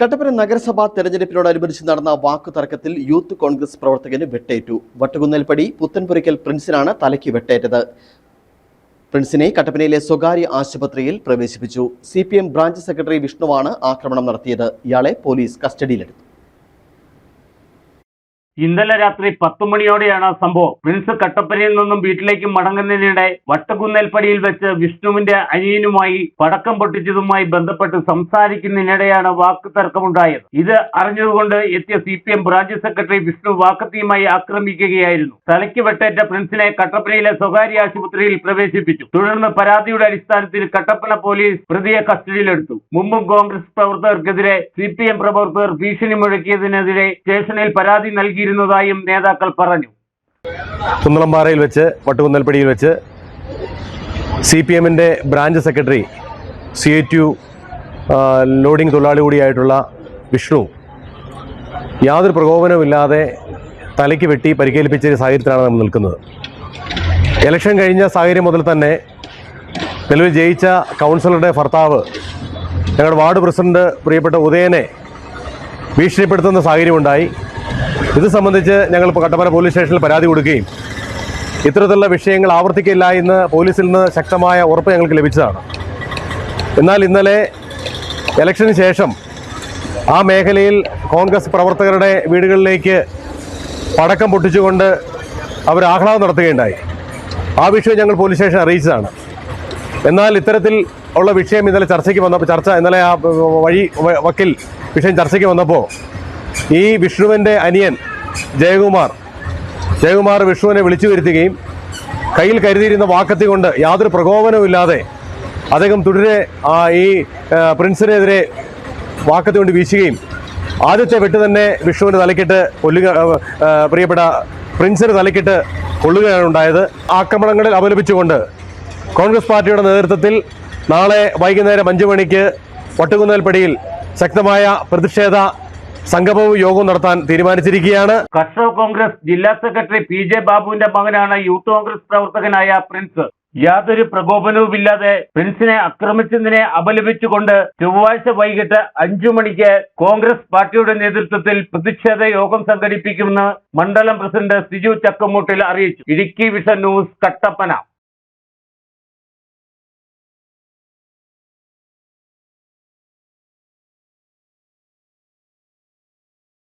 കട്ടപ്പന നഗരസഭാ തെരഞ്ഞെടുപ്പിനോടനുബന്ധിച്ച് നടന്ന വാക്കു തർക്കത്തിൽ യൂത്ത് കോൺഗ്രസ് പ്രവർത്തകന് വെട്ടേറ്റു. വട്ടുകുന്നൽപ്പടി പുത്തൻപുരയ്ക്കൽ പ്രിൻസിനാണ് തലയ്ക്ക് വെട്ടേറ്റത്. പ്രിൻസിനെ കട്ടപ്പനയിലെ സ്വകാര്യ ആശുപത്രിയിൽ പ്രവേശിപ്പിച്ചു. സി ബ്രാഞ്ച് സെക്രട്ടറി വിഷ്ണുവാണ് ആക്രമണം നടത്തിയത്. ഇയാളെ പോലീസ് കസ്റ്റഡിയിലെടുത്തു. ഇന്നലെ രാത്രി പത്തു മണിയോടെയാണ് സംഭവം. പ്രിൻസ് കട്ടപ്പനയിൽ നിന്നും വീട്ടിലേക്ക് മടങ്ങുന്നതിനിടെ വട്ടകുന്നേൽപ്പടിയിൽ വെച്ച് വിഷ്ണുവിന്റെ അനിയനുമായി പടക്കം പൊട്ടിച്ചതുമായി ബന്ധപ്പെട്ട് സംസാരിക്കുന്നതിനിടെയാണ് വാക്ക് തർക്കമുണ്ടായത്. ഇത് അറിഞ്ഞതുകൊണ്ട് എത്തിയ C P M branch secretary Vishnu വാക്കത്തിയുമായി ആക്രമിക്കുകയായിരുന്നു. തലയ്ക്ക് വെട്ടേറ്റ പ്രിൻസിനെ കട്ടപ്പനയിലെ സ്വകാര്യ ആശുപത്രിയിൽ പ്രവേശിപ്പിച്ചു. തുടർന്ന് പരാതിയുടെ അടിസ്ഥാനത്തിൽ കട്ടപ്പന പോലീസ് പ്രതിയെ കസ്റ്റഡിയിലെടുത്തു. മുമ്പും കോൺഗ്രസ് പ്രവർത്തകർക്കെതിരെ സി പ്രവർത്തകർ ഭീഷണി മുഴക്കിയതിനെതിരെ സ്റ്റേഷനിൽ പരാതി നൽകിയിരുന്നതായും നേതാക്കൾ പറഞ്ഞു. കുന്നളംപാറയിൽ വെച്ച് വട്ടുകുന്നൽപ്പടിയിൽ വെച്ച് സി പി എമ്മിന്റെ branch secretary C A two loading തൊഴിലാളി കൂടിയായിട്ടുള്ള വിഷ്ണു യാതൊരു പ്രകോപനവുമില്ലാതെ തലയ്ക്ക് വെട്ടി പരിക്കേൽപ്പിച്ച ഒരു സാഹചര്യത്തിലാണ് നമ്മൾ നിൽക്കുന്നത്. ഇലക്ഷൻ കഴിഞ്ഞ സാഹചര്യം മുതൽ തന്നെ നിലവിൽ ജയിച്ച കൗൺസിലറുടെ ഭർത്താവ് ഞങ്ങളുടെ വാർഡ് പ്രസിഡന്റ് പ്രിയപ്പെട്ട ഉദയനെ ഭീഷണിപ്പെടുത്തുന്ന സാഹചര്യമുണ്ടായി. ഇത് സംബന്ധിച്ച് ഞങ്ങൾ കട്ടപ്പന പോലീസ് സ്റ്റേഷനിൽ പരാതി കൊടുക്കുകയും ഇത്തരത്തിലുള്ള വിഷയങ്ങൾ ആവർത്തിക്കില്ല എന്ന് പോലീസിൽ നിന്ന് ശക്തമായ ഉറപ്പ് ഞങ്ങൾക്ക് ലഭിച്ചതാണ് എന്നാൽ ഇന്നലെ ഇലക്ഷന് ശേഷം ആ മേഖലയിൽ കോൺഗ്രസ് പ്രവർത്തകരുടെ വീടുകളിലേക്ക് പടക്കം പൊട്ടിച്ചുകൊണ്ട് അവർ ആഹ്ലാദം നടത്തുകയുണ്ടായി ആ വിഷയം ഞങ്ങൾ പോലീസ് സ്റ്റേഷൻ അറിയിച്ചതാണ് എന്നാൽ ഇത്തരത്തിൽ ഉള്ള വിഷയം ഇന്നലെ ചർച്ചയ്ക്ക് വന്നപ്പോൾ ചർച്ച ഇന്നലെ ആ വഴി വക്കിൽ വിഷയം ചർച്ചയ്ക്ക് വന്നപ്പോൾ ഈ വിഷ്ണുവിന്റെ അനിയൻ ജയകുമാർ ജയകുമാർ വിഷ്ണുവിനെ വിളിച്ചു വരുത്തുകയും കയ്യിൽ കരുതിയിരുന്ന വാക്കത്തി കൊണ്ട് യാതൊരു പ്രകോപനവുമില്ലാതെ അദ്ദേഹം തുടരെ ആ ഈ പ്രിൻസിനെതിരെ വാക്കത്തി കൊണ്ട് വീശുകയും ആദ്യത്തെ വെട്ട് തന്നെ വിഷ്ണുവിന്റെ തലക്കിട്ട് കൊല്ലുക പ്രിയപ്പെട്ട പ്രിൻസിന് തലക്കിട്ട് കൊള്ളുകയാണ് ഉണ്ടായത്. ആക്രമണങ്ങളിൽ അപലപിച്ചുകൊണ്ട് കോൺഗ്രസ് പാർട്ടിയുടെ നേതൃത്വത്തിൽ നാളെ വൈകുന്നേരം അഞ്ചു മണിക്ക് വട്ടുകുന്നൽപ്പടിയിൽ ശക്തമായ പ്രതിഷേധ സംഗമവും യോഗവും നടത്താൻ തീരുമാനിച്ചിരിക്കുകയാണ്. കർഷക കോൺഗ്രസ് ജില്ലാ സെക്രട്ടറി പി ജെ ബാബുവിന്റെ മകനാണ് യൂത്ത് കോൺഗ്രസ് പ്രവർത്തകനായ പ്രിൻസ്. യാതൊരു പ്രകോപനവുമില്ലാതെ പ്രിൻസിനെ ആക്രമിച്ചതിനെ അപലപിച്ചുകൊണ്ട് ചൊവ്വാഴ്ച വൈകിട്ട് അഞ്ചു മണിക്ക് കോൺഗ്രസ് പാർട്ടിയുടെ നേതൃത്വത്തിൽ പ്രതിഷേധ യോഗം സംഘടിപ്പിക്കുമെന്ന് മണ്ഡലം പ്രസിഡന്റ് സിജു ചക്കമൂട്ടിൽ അറിയിച്ചു. Idukki vision news Kattappana.